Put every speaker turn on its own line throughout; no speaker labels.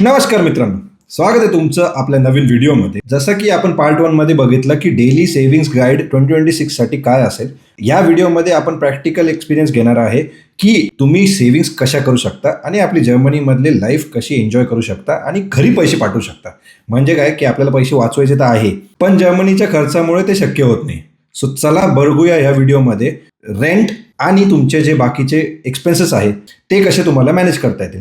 नमस्कार मित्रांनो. स्वागत आहे तुमचं आपल्या नवीन व्हिडिओमध्ये. जसं की आपण पार्ट वनमध्ये बघितलं की daily savings guide twenty twenty सिक्ससाठी काय असेल या व्हिडिओमध्ये आपण प्रॅक्टिकल एक्सपिरियन्स घेणार आहे की तुम्ही सेव्हिंग्स कशा करू शकता आणि आपली जर्मनीमधली लाईफ कशी एन्जॉय करू शकता आणि घरी पैसे पाठवू शकता. म्हणजे काय की आपल्याला पैसे वाचवायचे तर आहे पण जर्मनीच्या खर्चामुळे ते शक्य होत नाही. सो चला बघूया या व्हिडिओमध्ये रेंट आणि तुमचे जे बाकीचे एक्सपेन्सेस आहेत ते कसे तुम्हाला मॅनेज करता येतील.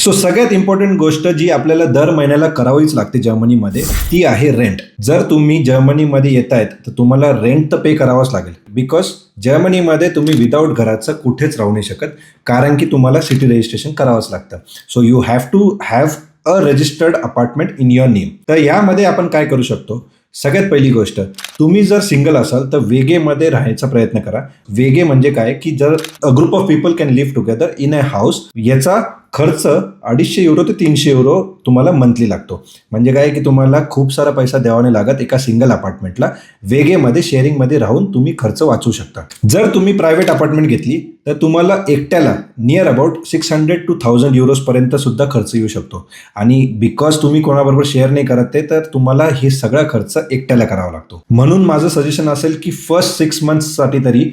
सो सगळ्यात इम्पॉर्टंट गोष्ट जी आपल्याला दर महिन्याला करावीच लागते जर्मनीमध्ये ती आहे रेंट जर तुम्ही जर्मनीमध्ये येत आहेत तर तुम्हाला रेंट तर पे करावंच लागेल. बिकॉज जर्मनीमध्ये तुम्ही विदाऊट घराचं कुठेच राहू नाही शकत कारण की तुम्हाला सिटी रजिस्ट्रेशन करावंच लागतं. So you have to have a registered apartment in your name तर यामध्ये आपण काय करू शकतो? सगळ्यात पहिली गोष्ट तुम्ही जर सिंगल असाल तर वेगेमध्ये राहायचा प्रयत्न करा. वेगे म्हणजे काय? की जर a group of people can live together in a house याचा खर्च अडीचशे युरो ते तीनशे युरो तुम्हाला मंथली लागतो. म्हणजे काय की तुम्हाला खूप सारा पैसा द्यावा नाही लागत एका सिंगल अपार्टमेंटला वेगेमध्ये शेअरिंगमध्ये राहून तुम्ही खर्च वाचू शकता. जर तुम्ही प्रायव्हेट अपार्टमेंट घेतली तर तुम्हाला एकट्याला near about six hundred to thousand युरोजपर्यंत सुद्धा खर्च येऊ शकतो. आणि बिकॉज तुम्ही कोणाबरोबर शेअर नाही करत ते तर तुम्हाला हे सगळा खर्च एकट्याला करावा लागतो. म्हणून माझं सजेशन असेल की फर्स्ट सिक्स मंथसाठी तरी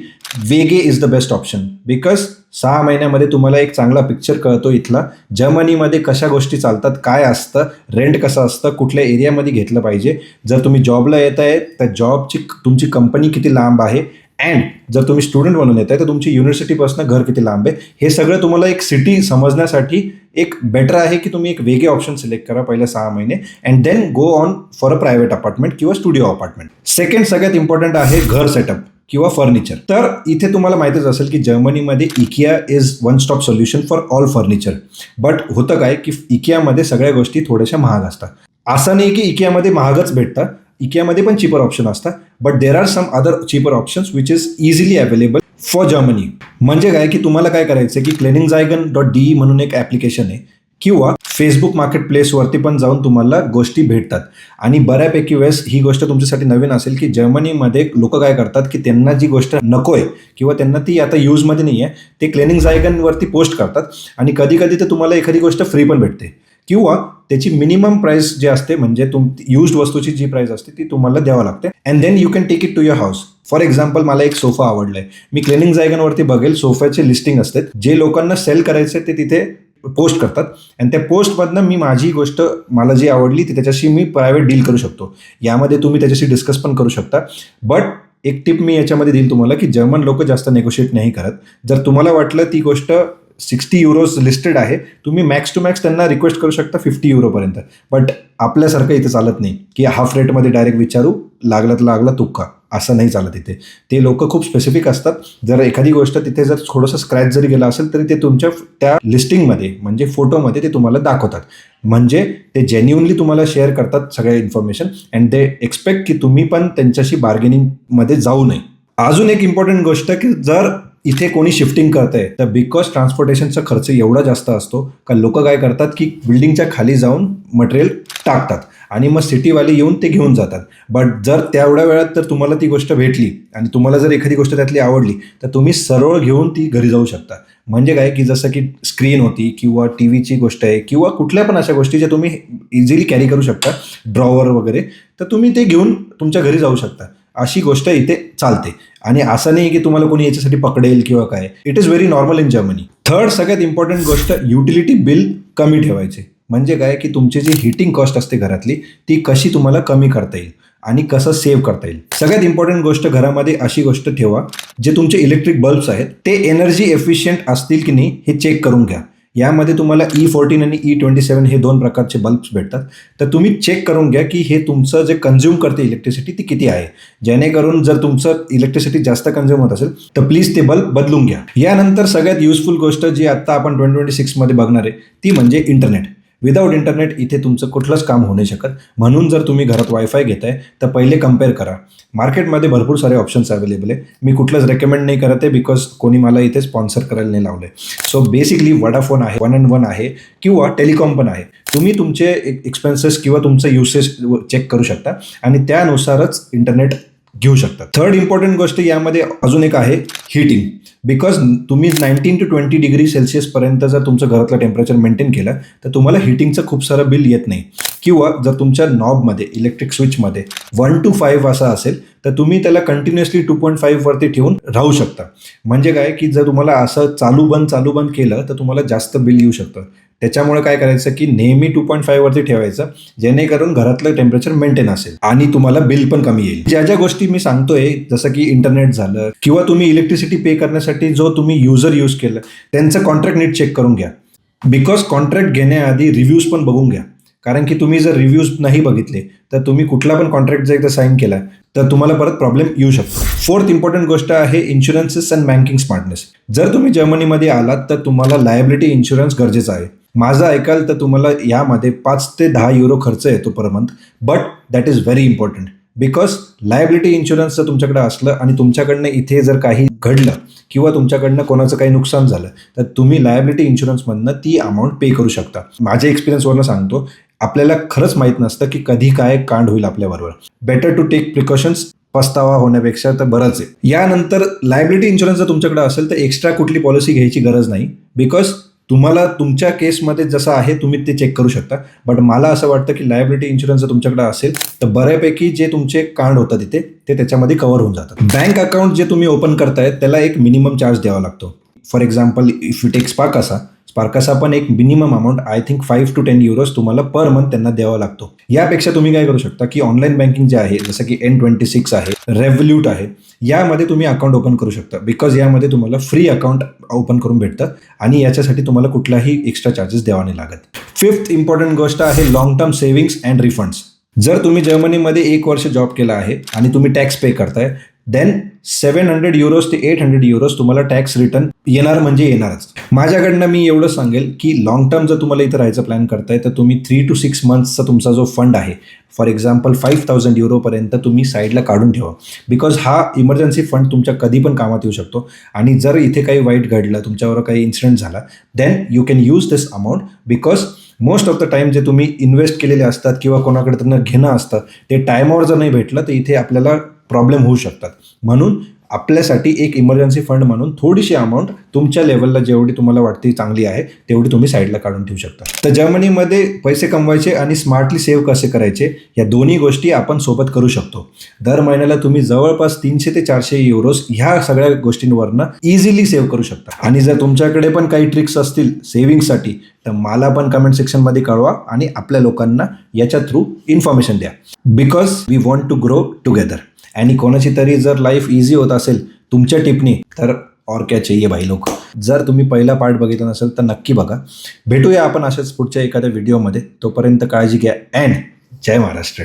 वेगे is the best option because सहा महिन्यामध्ये तुम्हाला एक चांगला पिक्चर कळतो इथला. जर्मनीमध्ये कशा गोष्टी चालतात काय असतं रेंट कसं असतं कुठल्या एरियामध्ये घेतलं पाहिजे. जर तुम्ही जॉबला येत आहे तर जॉबची तुमची कंपनी किती लांब आहे. अँड जर तुम्ही स्टुडंट म्हणून येत आहे तर तुमची युनिव्हर्सिटीपासून घर किती लांब आहे. हे सगळं तुम्हाला एक सिटी समजण्यासाठी एक बेटर आहे की तुम्ही एक वेगळे ऑप्शन सिलेक्ट करा पहिले सहा महिने. And then go on for a private apartment किंवा स्टुडिओ अपार्टमेंट सेकंड सगळ्यात इम्पॉर्टंट आहे घर सेटअप किंवा फर्निचर तर इथे तुम्हाला माहितीच असेल की जर्मनीमध्ये IKEA is one stop solution for all furniture but होतं काय की इकियामध्ये सगळ्या गोष्टी थोड्याशा महाग असतात. असं नाही की इकियामध्ये महागच भेटतं इकियामध्ये पण चिपर ऑप्शन असतात. But there are some other cheaper options which is easily available for Germany म्हणजे काय की तुम्हाला काय करायचं की क्लेनिंग जायगन डॉट डी म्हणून एक ॲप्लिकेशन आहे. किंवा फेसबुक मार्केट प्लेसवरती पण जाऊन तुम्हाला गोष्टी भेटतात. आणि बऱ्यापैकी वेळेस ही गोष्ट तुमच्यासाठी नवीन असेल की जर्मनीमध्ये लोक काय करतात की त्यांना जी गोष्ट नको आहे किंवा त्यांना ती आता यूजमध्ये नाही आहे ते क्लिनिंग जायगनवरती पोस्ट करतात आणि कधी कधी तर तुम्हाला एखादी गोष्ट फ्री पण भेटते. किंवा त्याची मिनिमम प्राइस जी असते म्हणजे तुम युज्ड वस्तूची जी प्राइस असते ती तुम्हाला द्यावं लागते. And then you can take it to your house for example मला एक सोफा आवडलाय. मी क्लिनिंग जायगनवरती बघेल सोफ्याचे लिस्टिंग असते जे लोकांना सेल करायचे ते तिथे पोस्ट करतात. आणि त्या पोस्टमधनं मी माझी गोष्ट मला जी आवडली ती त्याच्याशी मी प्रायव्हेट डील करू शकतो. यामध्ये तुम्ही त्याच्याशी डिस्कस पण करू शकता. बट एक टिप मी याच्यामध्ये देईल तुम्हाला की जर्मन लोक जास्त नेगोशिएट नाही करत. जर तुम्हाला वाटलं ती गोष्ट सिक्स्टी युरोज लिस्टेड आहे तुम्ही मॅक्स टू मॅक्स त्यांना रिक्वेस्ट करू शकता फिफ्टी युरोपर्यंत बट आपल्यासारखं इथं चालत नाही की हाफ रेटमध्ये डायरेक्ट विचारू लागलात तर लागला तुक्का. असं नाही चालत तिथे ते लोक खूप स्पेसिफिक असतात. जर एखादी गोष्ट तिथे जर थोडंसं स्क्रॅच जरी गेला असेल तरी ते तुमच्या त्या लिस्टिंगमध्ये म्हणजे फोटोमध्ये ते तुम्हाला दाखवतात. म्हणजे ते जेन्युनली तुम्हाला शेअर करतात सगळ्या इन्फॉर्मेशन अँड दे एक्सपेक्ट की तुम्ही पण त्यांच्याशी बार्गेनिंगमध्ये जाऊ नये. अजून एक इम्पॉर्टंट गोष्ट की जर इथे कोणी शिफ्टिंग करत आहे तर बिकॉज ट्रान्सपोर्टेशनचा खर्च एवढा जास्त असतो का लोक काय करतात की बिल्डिंगच्या खाली जाऊन मटेरियल टाकतात आणि मग सिटीवाले येऊन ते घेऊन जातात. बट जर तेवढ्या वेळात तर तुम्हाला ती गोष्ट भेटली आणि तुम्हाला जर एखादी गोष्ट त्यातली आवडली तर तुम्ही सरळ घेऊन ती घरी जाऊ शकता. म्हणजे काय की जसं की स्क्रीन होती किंवा टी व्हीची गोष्ट आहे किंवा कुठल्या पण अशा गोष्टी ज्या तुम्ही इझिली कॅरी करू शकता ड्रॉवर वगैरे तर तुम्ही ते घेऊन तुमच्या घरी जाऊ शकता. अशी गोष्ट इथे चालते. आणि असं नाही की तुम्हाला कोणी याच्यासाठी पकडेल किंवा काय. It is very normal in Germany third सगळ्यात इम्पॉर्टंट गोष्ट युटिलिटी बिल कमी ठेवायचे. म्हणजे काय की तुमची जी हिटिंग कॉस्ट असते घरातली ती कशी तुम्हाला कमी करता येईल आणि कसं सेव्ह करता येईल. सगळ्यात इम्पॉर्टंट गोष्ट घरामध्ये अशी गोष्ट ठेवा जे तुमचे इलेक्ट्रिक बल्ब्स आहेत ते एनर्जी एफिशियंट असतील की नाही हे चेक करून घ्या. यामध्ये तुम्हाला e ई फोर्टीन आणि ई ट्वेंटी सेवन हे दोन प्रकारचे बल्ब्स भेटतात. तर तुम्ही चेक करून घ्या की हे तुमचं जे कन्झ्युम करते इलेक्ट्रिसिटी ती किती आहे. जेणेकरून जर तुमचं इलेक्ट्रिसिटी जास्त कन्झ्युम होत असेल तर प्लीज ते बल्ब बदलून घ्या. यानंतर सगळ्यात युजफुल गोष्ट जी आता आपण ट्वेंटी ट्वेंटी सिक्समध्ये बघणार आहे ती म्हणजे इंटरनेट विदाऊट इंटरनेट इथे तुमचं कुठलंच काम होऊ नाही शकत. म्हणून जर तुम्ही घरात वायफाय घेताय तर पहिले कंपेअर करा. मार्केटमध्ये भरपूर सारे ऑप्शन्स अवेलेबल आहे. मी कुठलंच रेकमेंड नाही करत आहे बिकॉज कोणी मला इथे स्पॉन्सर करायला नाही लावलं सो बेसिकली वडाफोन आहे वन अँड वन आहे किंवा टेलिकॉम पण आहे. तुम्ही तुमचे e-, एक्सपेन्सेस किंवा तुमचं युसेस चेक करू शकता. आणि त्यानुसारच इंटरनेट घेऊ शकता थर्ड इम्पॉर्टंट गोष्ट यामध्ये अजून एक आहे हिटिंग बिकॉज तुम्ही नाईन्टीन टू ट्वेंटी डिग्री सेल्सिअसपर्यंत जर तुमचं घरातलं टेम्परेचर मेंटेन केलं तर तुम्हाला हिटिंगचं खूप सारं बिल येत नाही. किंवा जर तुमच्या नॉबमध्ये इलेक्ट्रिक स्विचमध्ये वन टू फाईव्ह असा असेल तर तुम्ही त्याला कंटिन्युअसली टू पॉईंट फाईव्हवरती ठेवून राहू शकता. म्हणजे काय? की जर तुम्हाला असं चालू बंद चालू बंद केलं तर तुम्हाला जास्त बिल येऊ शकतं. त्याच्यामुळे काय करायचं की नेहमी टू पॉईंट फाईव्हवरती ठेवायचं जेणेकरून घरातलं टेम्परेचर मेंटेन असेल आणि तुम्हाला बिल पण कमी येईल. ज्या ज्या गोष्टी मी सांगतोय जसं की इंटरनेट झालं किंवा तुम्ही इलेक्ट्रिसिटी पे करण्यासाठी जो तुम्ही युजर यूज केलं त्यांचं कॉन्ट्रॅक्ट नीट चेक करून घ्या. बिकॉज कॉन्ट्रॅक्ट घेण्याआधी रिव्ह्यूज पण बघून घ्या. कारण की तुम्ही जर रिव्ह्यूज नाही बघितले तर तुम्ही कुठला पण कॉन्ट्रॅक्ट जर एकदा साईन केला तर तुम्हाला परत प्रॉब्लेम येऊ शकतो. फोर्थ इम्पॉर्टंट गोष्ट आहे इन्शुरन्सेस अँड बँकिंग स्मार्टनेस जर तुम्ही जर्मनीमध्ये आलात तर तुम्हाला लायबिलिटी इन्शुरन्स गरजेचा आहे. माझं ऐकाल तर तुम्हाला यामध्ये पाच ते दहा युरो खर्च येतो per month but that is very important because liability insurance जर तुमच्याकडे असलं आणि तुमच्याकडनं इथे जर काही घडलं किंवा तुमच्याकडनं कोणाचं काही नुकसान झालं तर तुम्ही लायबिलिटी इन्शुरन्समधनं ती अमाऊंट पे करू शकता. माझ्या एक्सपिरियन्सवरनं सांगतो आपल्याला खरंच माहीत नसतं की कधी काय कांड होईल आपल्याबरोबर. बेटर टू टेक प्रिकॉशन्स पस्तावा होण्यापेक्षा तर बरंच आहे. यानंतर लायबिलिटी इन्शुरन्स जर तुमच्याकडे असेल तर एक्स्ट्रा कुठली पॉलिसी घ्यायची गरज नाही. बिकॉज तुम्हाला तुमच्या केसमध्ये जसं आहे तुम्ही ते चेक करू शकता. बट मला असं वाटतं की लायबिलिटी इन्शुरन्स जर तुमच्याकडे असेल तर बऱ्यापैकी जे तुमचे कांड होतात तिथे ते त्याच्यामध्ये कव्हर होऊन जातात. बँक अकाउंट जे तुम्ही ओपन करताय त्याला एक मिनिमम चार्ज द्यावा लागतो. For example if you take असा स्पार्कासा पण एक minimum amount I think five to ten euros तुम्हाला पर मंथ त्यांना द्यावा लागतो. यापेक्षा तुम्ही काय करू शकता की ऑनलाईन बँकिंग जे आहे जसं की एन ट्वेंटी सिक्स आहे रेव्होल्यूट आहे यामध्ये तुम्ही अकाउंट ओपन करू शकता. बिकॉज यामध्ये तुम्हाला फ्री अकाउंट ओपन करून भेटतं आणि याच्यासाठी तुम्हाला कुठलाही एक्स्ट्रा चार्जेस द्यावा नाही लागत. फिफ्थ इम्पॉर्टंट गोष्ट आहे long term savings and refunds जर तुम्ही जर्मनीमध्ये एक वर्ष जॉब केला आहे आणि तुम्ही टॅक्स पे करताय देन सेवन हंड्रेड युरोज ते एट हंड्रेड युरोज तुम्हाला टॅक्स रिटर्न येणार म्हणजे येणारच. माझ्याकडनं मी एवढं सांगेल की लॉंग टर्म जर तुम्हाला इथं राहायचं प्लॅन करताय तर तुम्ही थ्री टू सिक्स मंथ्सचा तुमचा जो फंड आहे फॉर एक्झाम्पल फाईव्ह थाउजंड युरोपर्यंत तुम्ही साईडला काढून ठेवा. बिकॉज हा इमर्जन्सी फंड तुमच्या कधी पण कामात येऊ शकतो. आणि जर इथे काही वाईट घडलं तुमच्यावर काही इन्सिडेंट झाला then you can use this amount because most of the time जे तुम्ही इन्व्हेस्ट केलेले असतात किंवा कोणाकडे त्यांना घेणं असतं ते टायमावर जर नाही भेटलं तर इथे आपल्याला प्रॉब्लेम होऊ शकतात. म्हणून आपल्यासाठी एक इमर्जन्सी फंड म्हणून थोडीशी अमाऊंट तुमच्या लेवलला जेवढी तुम्हाला वाटते चांगली आहे तेवढी तुम्ही साईडला काढून ठेवू शकता. तर जर्मनीमध्ये पैसे कमवायचे आणि स्मार्टली सेव्ह कसे करायचे या दोन्ही गोष्टी आपण सोबत करू शकतो. दर महिन्याला तुम्ही जवळपास तीनशे ते चारशे युरोज ह्या सगळ्या गोष्टींवरनं इझिली सेव्ह करू शकता. आणि जर तुमच्याकडे पण काही ट्रिक्स असतील सेव्हिंगसाठी तर मला पण कमेंट सेक्शनमध्ये कळवा आणि आपल्या लोकांना याच्या थ्रू इन्फॉर्मेशन द्या. Because we want to grow together आणि कोणाची तरी जर लाईफ इझी होत असेल तुमच्या टिपणी तर और क्या चाहिए भाई लोक? जर तुम्ही पहिला पार्ट बघितला नसेल तर नक्की बघा. भेटूया आपण अशाच पुढच्या एखाद्या व्हिडिओमध्ये तोपर्यंत काळजी घ्या. अँड जय महाराष्ट्र.